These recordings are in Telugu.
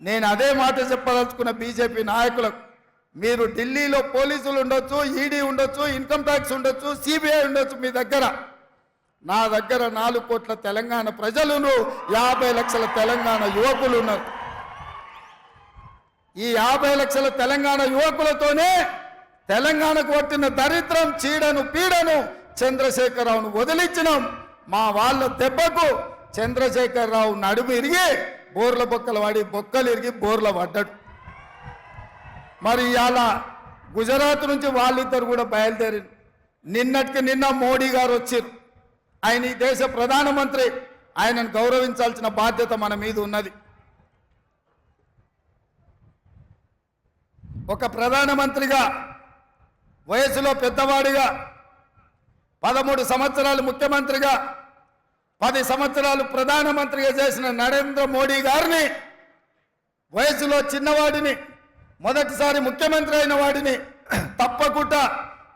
నేను అదే మాట చెప్పదలుచుకున్న బీజేపీ నాయకులకు మీరు ఢిల్లీలో పోలీసులు ఉండొచ్చు ఈడీ ఉండొచ్చు ఇన్కమ్ ట్యాక్స్ ఉండొచ్చు సిబిఐ ఉండొచ్చు మీ దగ్గర. నా దగ్గర నాలుగు కోట్ల తెలంగాణ ప్రజలును యాభై లక్షల తెలంగాణ యువకులు ఉన్నారు ఈ యాభై లక్షల తెలంగాణ యువకులతోనే తెలంగాణకు పట్టిన దరిద్రం చీడను పీడను చంద్రశేఖరరావును వదిలించినాం. మా వాళ్ళ దెబ్బకు చంద్రశేఖరరావు నడుము ఇరిగి బోర్ల బొక్కలు వాడి బొక్కలు ఇరిగి బోర్ల పడ్డాడు. మరి ఇవాళ గుజరాత్ నుంచి వాళ్ళిద్దరు కూడా బయలుదేరి నిన్నటికి నిన్న మోడీ గారు వచ్చారు ఆయన ఈ దేశ ప్రధానమంత్రి ఆయనను గౌరవించాల్సిన బాధ్యత మన మీద ఉన్నది. ఒక ప్రధానమంత్రిగా వయసులో పెద్దవాడిగా పదమూడు సంవత్సరాలు ముఖ్యమంత్రిగా పది సంవత్సరాలు ప్రధానమంత్రిగా చేసిన నరేంద్ర మోడీ గారిని వయసులో చిన్నవాడిని మొదటిసారి ముఖ్యమంత్రి అయిన వాడిని తప్పకుండా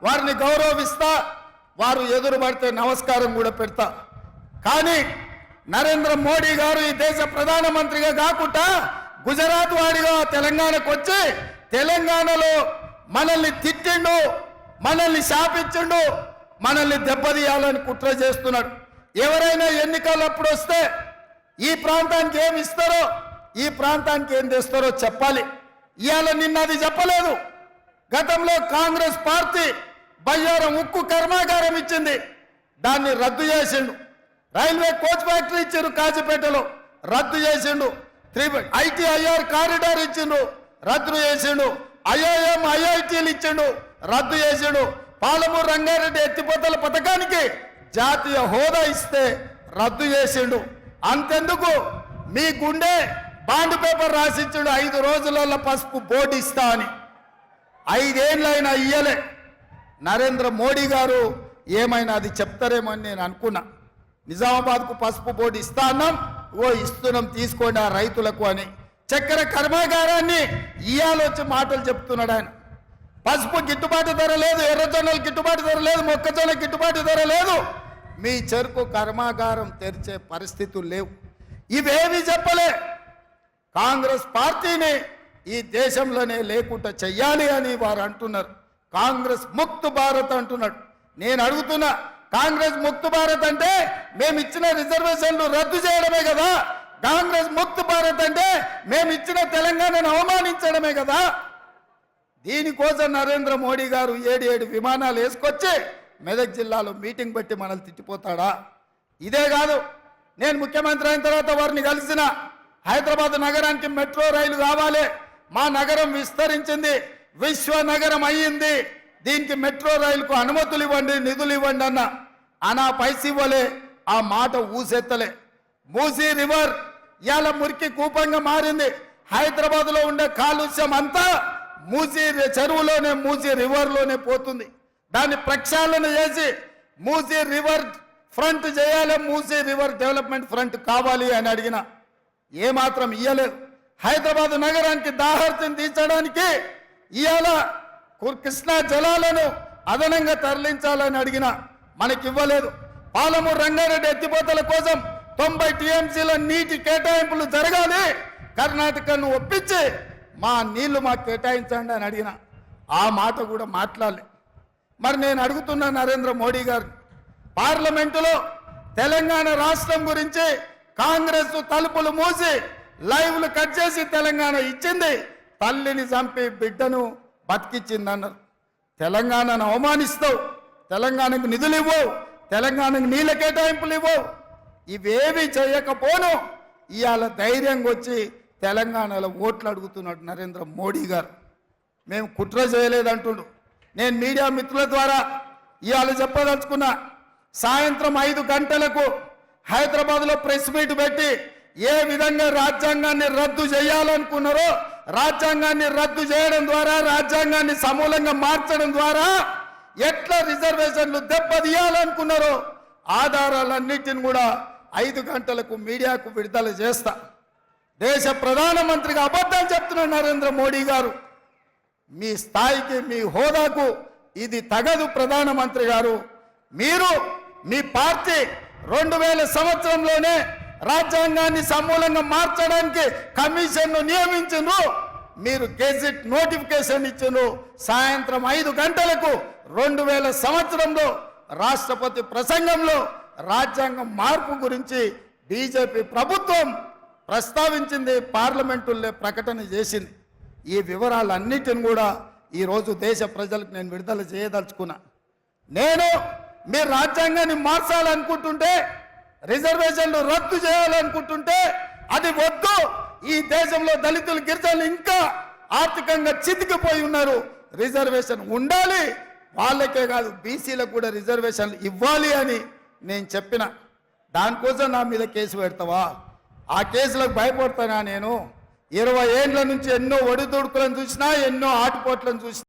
వారిని గౌరవిస్తా వారు ఎదురు పడితే నమస్కారం కూడా పెడతా. కానీ నరేంద్ర మోడీ గారు ఈ దేశ ప్రధానమంత్రిగా కాకుండా గుజరాత్ వాడిగా తెలంగాణకు వచ్చి తెలంగాణలో మనల్ని తిట్టిండు మనల్ని శాపించిండు మనల్ని దెబ్బతీయాలని కుట్ర చేస్తున్నాడు. ఎవరైనా ఎన్నికలప్పుడు వస్తే ఈ ప్రాంతానికి ఏమి ఇస్తారో ఈ ప్రాంతానికి ఏం తెస్తారో చెప్పాలి. ఇవాళ నిన్న అది చెప్పలేదు. గతంలో కాంగ్రెస్ పార్టీ బయ్యారం ఉక్కు కర్మాగారం ఇచ్చింది. దాన్ని రద్దు చేసిండు. రైల్వే కోచ్ ఫ్యాక్టరీ ఇచ్చిండు కాజీపేటలో. రద్దు చేసిండు. త్రీ ఐటీఐఆర్ కారిడార్ ఇచ్చిండు. రద్దు చేసిండు. ఐఐఎం ఐఐటీలు ఇచ్చిండు. రద్దు చేసిండు. పాలమూరు రంగారెడ్డి ఎత్తిపోతల పథకానికి జాతీయ హోదా ఇస్తే రద్దు చేసిండు. అంతెందుకు? మీ గుండె బాండ్ పేపర్ రాసిచ్చిండు ఐదు రోజులలో పసుపు బోర్డు ఇస్తా అని. ఐదేళ్ళైనా ఇయ్యలే. నరేంద్ర మోడీ గారు ఏమైనా అది చెప్తారేమో అని నేను అనుకున్నా. నిజామాబాద్కు పసుపు బోర్డు ఇస్తా అన్నాం. ఓ ఇస్తున్నాం తీసుకోండి ఆ రైతులకు అని. చక్కెర కర్మాగారాన్ని ఇయ్యాలొచ్చి మాటలు చెప్తున్నాడు ఆయన. పసుపు గిట్టుబాటు ధర లేదు ఎర్రజొన్నలు గిట్టుబాటు ధర లేదు మొక్కజొన్న గిట్టుబాటు ధర లేదు. మీ చెరుకు కర్మాగారం తెరిచే పరిస్థితులు లేవు. ఇవేవి చెప్పలే. కాంగ్రెస్ పార్టీని ఈ దేశంలోనే లేకుండా చెయ్యాలి అని వారు అంటున్నారు. కాంగ్రెస్ ముక్తు భారత్ అంటున్నాడు. నేను అడుగుతున్నా కాంగ్రెస్ ముక్తు భారత్ అంటే మేము ఇచ్చిన రిజర్వేషన్లు రద్దు చేయడమే కదా? కాంగ్రెస్ ముక్తు భారత్ అంటే మేము ఇచ్చిన తెలంగాణను అవమానించడమే కదా? దీనికోసం నరేంద్ర మోడీ గారు ఏడు ఏడు విమానాలు వేసుకొచ్చి మెదక్ జిల్లాలో మీటింగ్ పెట్టి మనల్ని తిట్టిపోతాడా? ఇదే కాదు నేను ముఖ్యమంత్రి అయిన తర్వాత వారిని కలిసిన హైదరాబాద్ నగరానికి మెట్రో రైలు కావాలి. మా నగరం విస్తరించింది విశ్వ నగరం అయ్యింది. దీనికి మెట్రో రైలుకు అనుమతులు ఇవ్వండి నిధులు ఇవ్వండి అన్న అనా పైసి ఇవ్వలే ఆ మాట ఊసెత్తలే. మూసీ రివర్ ఇవాళ మురికి కూపంగా మారింది. హైదరాబాద్లో ఉండే కాలుష్యం అంతా మూసీ చెరువులోనే మూసీ రివర్లోనే పోతుంది. దాన్ని ప్రక్షాళన చేసి మూసీ రివర్ ఫ్రంట్ చేయాలి మూసీ రివర్ డెవలప్మెంట్ ఫ్రంట్ కావాలి అని అడిగిన ఏమాత్రం ఇయ్యలేదు హైదరాబాద్ నగరానికి దాహార్తిని తీర్చడానికి ఇవాళ కృష్ణా జలాలను అదనంగా తరలించాలని అడిగిన మనకి ఇవ్వలేదు పాలమూరు రంగారెడ్డి ఎత్తిపోతల కోసం తొంభై టీఎంసీల నీటి కేటాయింపులు జరగాలి. కర్ణాటకను ఒప్పించి మా నీళ్ళు మాకు కేటాయించండి అని అడిగిన. ఆ మాట కూడా మాట్లాడలే. మరి నేను అడుగుతున్న నరేంద్ర మోడీ గారు పార్లమెంటులో తెలంగాణ రాష్ట్రం గురించి కాంగ్రెస్ తలుపులు మూసి లైవ్లు కట్ చేసి తెలంగాణ ఇచ్చింది. తల్లిని చంపి బిడ్డను బతికిచ్చిందన్నారు. తెలంగాణను అవమానిస్తావు తెలంగాణకు నిధులు ఇవ్వవు తెలంగాణకు నీళ్ళ కేటాయింపులు ఇవ్వవు. ఇవేవి చేయకపోను. ఇవాళ ధైర్యంగా వచ్చి తెలంగాణలో ఓట్లు అడుగుతున్నాడు నరేంద్ర మోడీ గారు. మేము కుట్ర చేయలేదంటుండు. నేను మీడియా మిత్రుల ద్వారా ఇవాళ చెప్పదలుచుకున్నా సాయంత్రం ఐదు గంటలకు హైదరాబాద్లో ప్రెస్ మీట్ పెట్టి ఏ విధంగా రాజ్యాంగాన్ని రద్దు చేయాలనుకున్నారో రాజ్యాంగాన్ని రద్దు చేయడం ద్వారా రాజ్యాంగాన్ని సమూలంగా మార్చడం ద్వారా ఎట్లా రిజర్వేషన్లు దెబ్బతీయాలనుకున్నారో ఆధారాలన్నిటిని కూడా ఐదు గంటలకు మీడియాకు విడుదల చేస్తా. దేశ ప్రధానమంత్రిగా అబద్ధం చెప్తున్న నరేంద్ర మోడీ గారు మీ స్థాయికి మీ హోదాకు ఇది తగదు ప్రధానమంత్రి గారు. మీరు మీ పార్టీ రెండు వేల సంవత్సరంలోనే రాజ్యాంగాన్ని సమూలంగా మార్చడానికి కమిషన్ను నియమించను మీరు గెజిట్ నోటిఫికేషన్ ఇచ్చారు సాయంత్రం ఐదు గంటలకు రెండు వేల సంవత్సరంలో రాష్ట్రపతి ప్రసంగంలో రాజ్యాంగం మార్పు గురించి బీజేపీ ప్రభుత్వం ప్రస్తావించింది పార్లమెంటులే ప్రకటన చేసింది. ఈ వివరాలన్నిటిని కూడా ఈరోజు దేశ ప్రజలకు నేను విడుదల చేయదలుచుకున్నా. నేను మీరు రాజ్యాంగాన్ని మార్చాలనుకుంటుంటే రిజర్వేషన్లు రద్దు చేయాలనుకుంటుంటే అది వద్దు. ఈ దేశంలో దళితులు గిరిజనులు ఇంకా ఆర్థికంగా చితికిపోయి ఉన్నారు. రిజర్వేషన్ ఉండాలి. వాళ్ళకే కాదు బీసీలకు కూడా రిజర్వేషన్లు ఇవ్వాలి అని నేను చెప్పిన. దానికోసం నా మీద కేసు పెడతావా? ఆ కేసులకు భయపడతానా నేను? ఇరవై ఏండ్ల నుంచి ఎన్నో ఒడిదుడుకులను చూసినా ఎన్నో ఆటుపోట్లను చూసినా